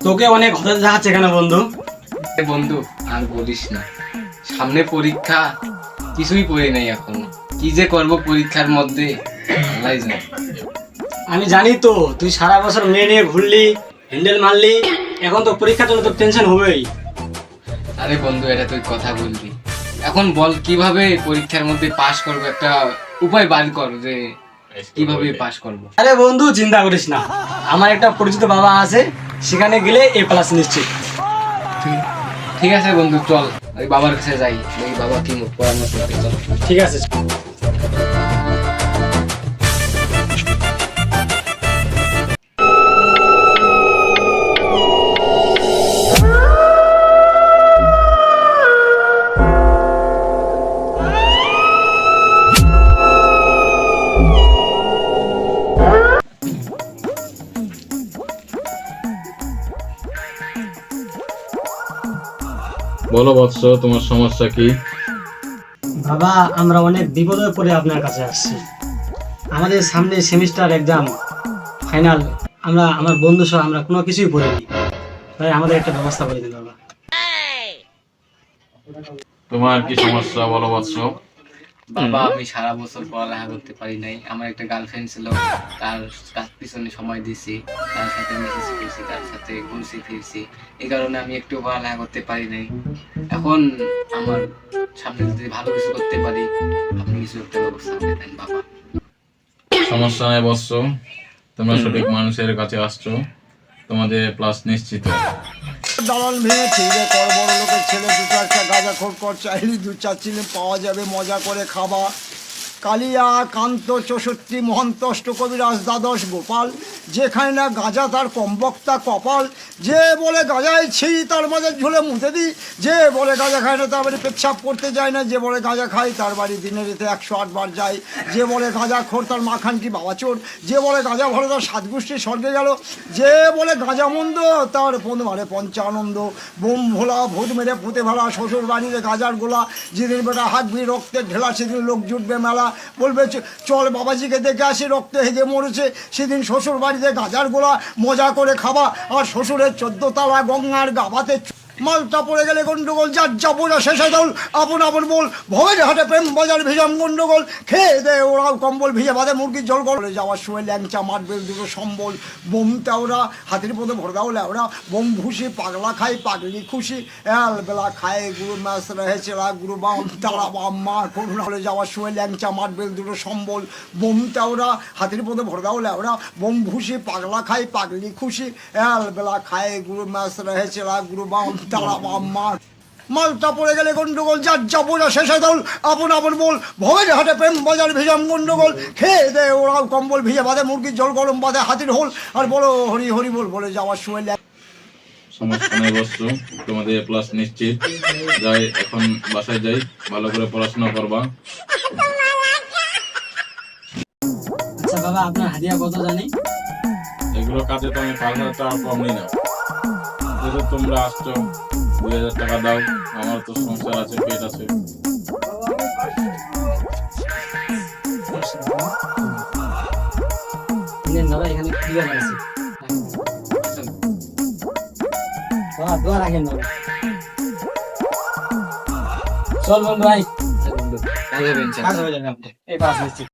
তোকে অনেক হতাশ দেখাচ্ছে এখানে বন্ধু? এ বন্ধু আর বলিস না। সামনে পরীক্ষা কিছুই পড়ি নাই এখন। কি যে করব পরীক্ষার মধ্যে আল্লাহই জানে। আমি জানি তো তুই সারা বছর মেয়ে নিয়ে ঘুরলি হ্যান্ডেল মারলি এখন তো পরীক্ষার জন্য তোর টেনশন হবেই। আরে বন্ধু এটা তুই কথা বলবি। এখন বল কীভাবে পরীক্ষার মধ্যে পাশ করব? একটা উপায় বার কর যে কীভাবে পাশ করব। আরে বন্ধু চিন্তা করিস না। আমার একটা পরিচিত বাবা আছে সেখানে গেলে এ প্লাস নিশ্চিত। ঠিক। আছে বন্ধু চল। ওই বাবার কাছে যাই। ওই বাবা কি পরামর্শ দেয়, চল ঠিক আছে। বলো বৎস তোমার সমস্যা কি? বাবা আমরা অনেক বিপদে পড়ে আপনার কাছে আসছি। আমাদের সামনে সেমিস্টার এক্সাম ফাইনাল আমরা আমার বন্ধু সহ আমরা কোনো কিছুই পড়িনি। তাই আমাদের একটা ব্যবস্থা করে দিন বাবা। তোমার কি সমস্যা? বলো বৎস। বাবা আমি সারা বছর পড়ালেখা করতে পারি নাই। আমার একটা গার্লফ্রেন্ড ছিল তার তার পিছনে সময় দিছি তার সাথে মেসেজ করছি তার সাথে ঘুরছি ফিরছি। এই কারণে আমি একটু পড়ালেখা করতে পারি নাই। এখন আমার সামনে যদি ভালো কিছু করতে পারি আপনি কিছু একটা ব্যবস্থা করে দেন বাবা। সমস্যা নাই বৎস তোমরা সঠিক মানুষের কাছে আসছো। তোমাদের প্লাস নিশ্চিত। দালাল ভেঙে ঠিকরে কর বড় লোকের ছেলে, দু চারটা গাঁজা খোর কর, চাইলি দু চার চিনে পাওয়া যাবে, মজা করে খাবা। কালিয়া, কান্ত, চৌষট্টি, মহন্ত, অষ্টকবিরাজ, দ্বাদশ, গোপাল, যেখানে না গাঁজা তার কমবক্তা কপাল যে বলে গাঁজায় ছি তার মাঝে ঝুলে মুতে দিই। যে বলে গাঁজা খায় না, তার বাড়ি পেচ্ছাপ করতে যায় না। যে বলে গাঁজা খায় তার বাড়ি দিনে রেতে একশো আটবার যায় যে বলে গাঁজা খোর, তার মাখান কি বাবা চোর। যে বলে গাঁজা ভালো তার সাত গোষ্ঠী স্বর্গে গেল। যে বলে গাঁজা মন্দ, তার মারে পঞ্চানন্দ। বোম ভোলা, ভূত মেরে পুঁতে ভেলা শ্বশুর বাড়িতে গাজার গোলা। যেদিন বেটা হাঁকবি রক্তের ঢেলা, সেদিন লোক জুটবে মেলা। বলবে চল বাবাজিকে দেখে আসি, রক্তে হেগে মরেছে। সেদিন শ্বশুর বাড়িতে গাজার গোলা, মজা করে খাবা। আর শ্বশুরের চোদ্দ তালা গঙ্গার গাবাতে মালটা পড়ে গেলে গন্ডগোল, যার যাবোরা শেষে দল। আপন আপন বল ভবের হাটে প্রেম বাজার ভিজাম গন্ডগোল। খেয়ে দে ওরাও কম্বল, ভিজে বাদে মুরগির জল গলে যাওয়ার সময় ল্যাংচা মারবে দুটো সম্বল। বোম তেওরা হাতির পথে ভরে দাও বোম ভুসি পাগলা খাই পাগলি খুশি। বেলা খায়, গুরু মাছ রহে গুরু বাম তারা বাম মার করুণা। হলে যাওয়ার সময় ল্যাংচা মারবে দুটো সম্বল। বোম তেওরা হাতির পথে ভরে দাও বোম ভুসি পাগলা খাই পাগলি খুশি। বেলা খায়, গুরু মাছ রহে গুরু বাম তারা মালটা পড়ে গেলে গন্ডগোল যার যাবোরা শেষে দল আপন আপন বল ভবের হাটে প্রেম বাজার ভিজাম গন্ডগোল। খেয়ে দে ওরাও কম্বল ভিজে বাদে মুরগির জল গরম বাদে হাতির হোল। আর বলো হরি হরি বল বলে যাওয়ার সময় সমস্যা নাই বৎস তোমাদের প্লাস নিশ্চিত। যাই এখন বাসায় যাই ভালো করে পড়াশোনা করবা। আচ্ছা বাবা আপনার হাদিয়া কত জানি? এগুলো কাজে তো আমি পাঁচ হাজার টাকা কম নিই না যেহেতু তোমরা আসছো দুই হাজার টাকা দাও আমার তো সংসার আছে পেট আছে। দাদা এখানে ক্লিয়ার আছে বাবা দোয়া রাখেন চল বন্ধু ভাই ভালো হবে ইনশাআল্লাহ। কাজ যাবে আপনার এই পাঁচ নিশ্চিত